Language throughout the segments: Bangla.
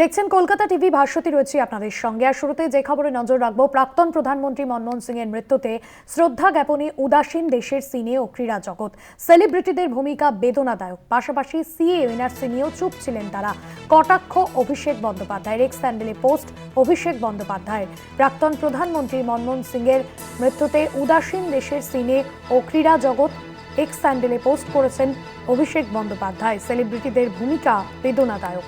দেখছেন কলকাতা টিভি ভাস্বতী রয়েছে আপনাদের সঙ্গে। আর শুরুতে যে খবরে নজর রাখব, প্রাক্তন প্রধানমন্ত্রী মনমোহন সিং এর মৃত্যুতে শ্রদ্ধা জ্ঞাপনে উদাসীন দেশের সিনে ও ক্রীড়া জগৎ। সেলিব্রিটিদের ভূমিকা বেদনাদায়ক। পাশাপাশি সিএ এনআরসি নিয়েও চুপ ছিলেন তারা। কটাক্ষ অভিষেক বন্দ্যোপাধ্যায়ের এক্স স্যান্ডেলে পোস্ট অভিষেক বন্দ্যোপাধ্যায়ের। প্রাক্তন প্রধানমন্ত্রী মনমোহন সিং এর মৃত্যুতে উদাসীন দেশের সিনে ও ক্রীড়া জগৎ এক্স স্যান্ডেলে পোস্ট করেছেন অভিষেক বন্দ্যোপাধ্যায়। সেলিব্রিটিদের ভূমিকা বেদনাদায়ক।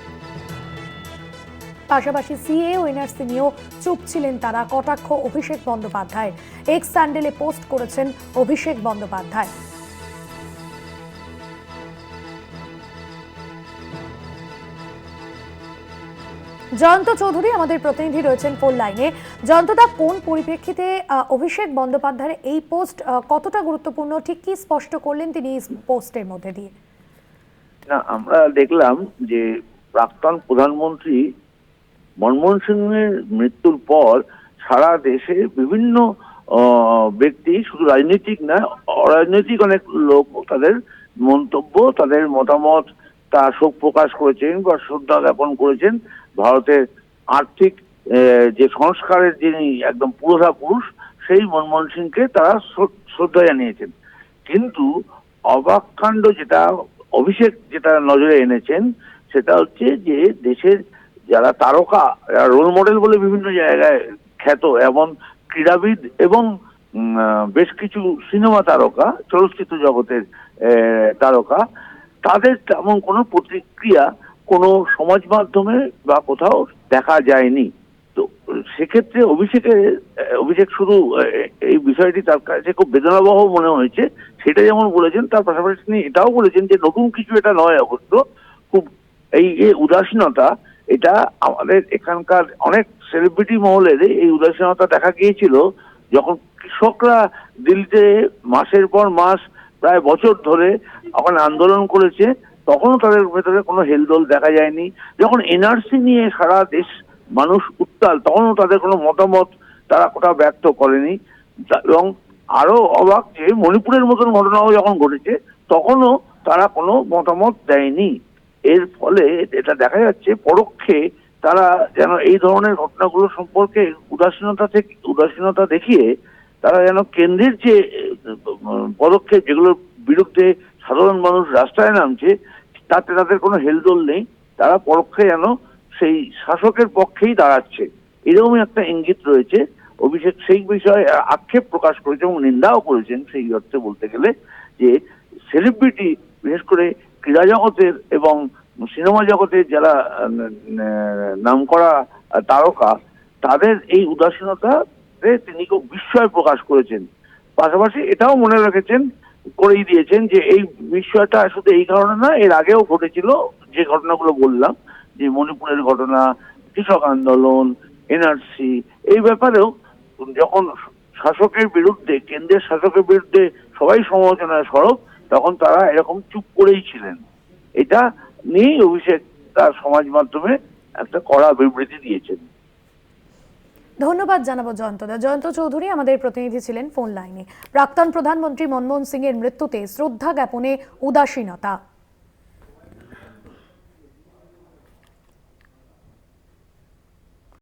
পাশাপাশি সিএ ও এনআরসি নিয়েও চুপ ছিলেন তারা কটাক্ষ অভিষেক বন্দ্যোপাধ্যায়। এক্স স্যান্ডেলে পোস্ট করেছেন অভিষেক বন্দ্যোপাধ্যায়। জয়ন্ত চৌধুরী আমাদের প্রতিনিধি রয়েছেন ফোন লাইনে। জয়ন্তদা, কোন পরিপ্রেক্ষিতে অভিষেক বন্দ্যোপাধ্যায়ের এই পোস্ট কতটা গুরুত্বপূর্ণ? ঠিক কি স্পষ্ট করলেন তিনি পোস্টের মধ্যে দিয়ে? আমরা দেখলাম যে প্রাক্তন প্রধানমন্ত্রী মনমোহন সিংয়ের মৃত্যুর পর সারা দেশে বিভিন্ন ব্যক্তি শুধু রাজনৈতিক না, অরাজনৈতিক অনেক লোক তাদের মন্তব্য, তাদের মতামত, তা শোক প্রকাশ করেছেন বা শ্রদ্ধা জ্ঞাপন করেছেন ভারতের আর্থিক যে সংস্কারের যিনি একদম পুরোধা পুরুষ, সেই মনমোহন সিংকে তারা শ্র- শ্রদ্ধা জানিয়েছেন। কিন্তু অবাক কাণ্ড যেটা, অভিষেক যেটা নজরে এনেছেন, সেটা হচ্ছে যে দেশের যারা তারকা, যারা রোল মডেল বলে বিভিন্ন জায়গায় খ্যাত এমন ক্রীড়াবিদ এবং বেশ কিছু সিনেমা তারকা, চলচ্চিত্র জগতের তারকা, তাদের তেমন কোনো প্রতিক্রিয়া কোনো সমাজ মাধ্যমে বা কোথাও দেখা যায়নি। তো সেক্ষেত্রে অভিষেকের অভিষেক শুধু এই বিষয়টি তার কাছে খুব বেদনাবহ মনে হয়েছে। সেটা যেমন বলেছেন, তার পাশাপাশি তিনি এটাও বলেছেন যে নতুন কিছু এটা নয় অবশ্য। খুব এই উদাসীনতা এটা আমাদের এখানকার অনেক সেলিব্রিটি মহলের এই উদাসীনতা দেখা গিয়েছিল, যখন কৃষকরা দিল্লিতে মাসের পর মাস, প্রায় বছর ধরে ওখানে আন্দোলন করেছে, তখনও তাদের ভেতরে কোনো হেলদোল দেখা যায়নি। যখন এনআরসি নিয়ে সারা দেশ মানুষ উত্তাল, তখনও তাদের কোনো মতামত তারা কোথাও ব্যক্ত করেনি। এবং আরও অবাক যে মণিপুরের মতন ঘটনাও যখন ঘটেছে, তখনও তারা কোনো মতামত দেয়নি। এর ফলে এটা দেখা যাচ্ছে পরোক্ষে তারা যেন এই ধরনের ঘটনাগুলো সম্পর্কে উদাসীনতা থেকে, উদাসীনতা দেখিয়ে তারা যেন কেন্দ্রের যে পদক্ষেপ যেগুলোর বিরুদ্ধে সাধারণ মানুষ রাস্তায় নামছে, তাতে তাদের কোনো হেলদোল নেই। তারা পরোক্ষে যেন সেই শাসকের পক্ষেই দাঁড়াচ্ছে। এরকমই একটা ইঙ্গিত রয়েছে। অভিষেক সেই বিষয়ে আক্ষেপ প্রকাশ করেছে এবং নিন্দাও করেছেন সেই অর্থে বলতে গেলে যে সেলিব্রিটি বিশেষ করে ক্রীড়া জগতের এবং সিনেমা জগতের যারা নামকরা তারকা, তাদের এই উদাসীনতাতে তিনি খুব বিস্ময় প্রকাশ করেছেন। পাশাপাশি এটাও মনে রেখেছেন, করেই দিয়েছেন যে এই বিষয়টা শুধু এই কারণে না, এর আগেও ঘটেছিল যে ঘটনাগুলো বললাম, যে মণিপুরের ঘটনা, কৃষক আন্দোলন, এনআরসি, এই ব্যাপারেও যখন শাসকের বিরুদ্ধে, কেন্দ্রের শাসকের বিরুদ্ধে সবাই সমালোচনায় সরব তখন তারা এরকম চুপ করেই ছিলেন। এটা নিয়েই অভিষেক তার সমাজ মাধ্যমে একটা কড়া বিবৃতি দিয়েছেন। ধন্যবাদ জানাব জয়ন্তদা। জয়ন্ত চৌধুরী আমাদের প্রতিনিধি ছিলেন ফোন লাইনে। প্রাক্তন প্রধানমন্ত্রী মনমোহন সিং এর মৃত্যুতে শ্রদ্ধা জ্ঞাপনে উদাসীনতা।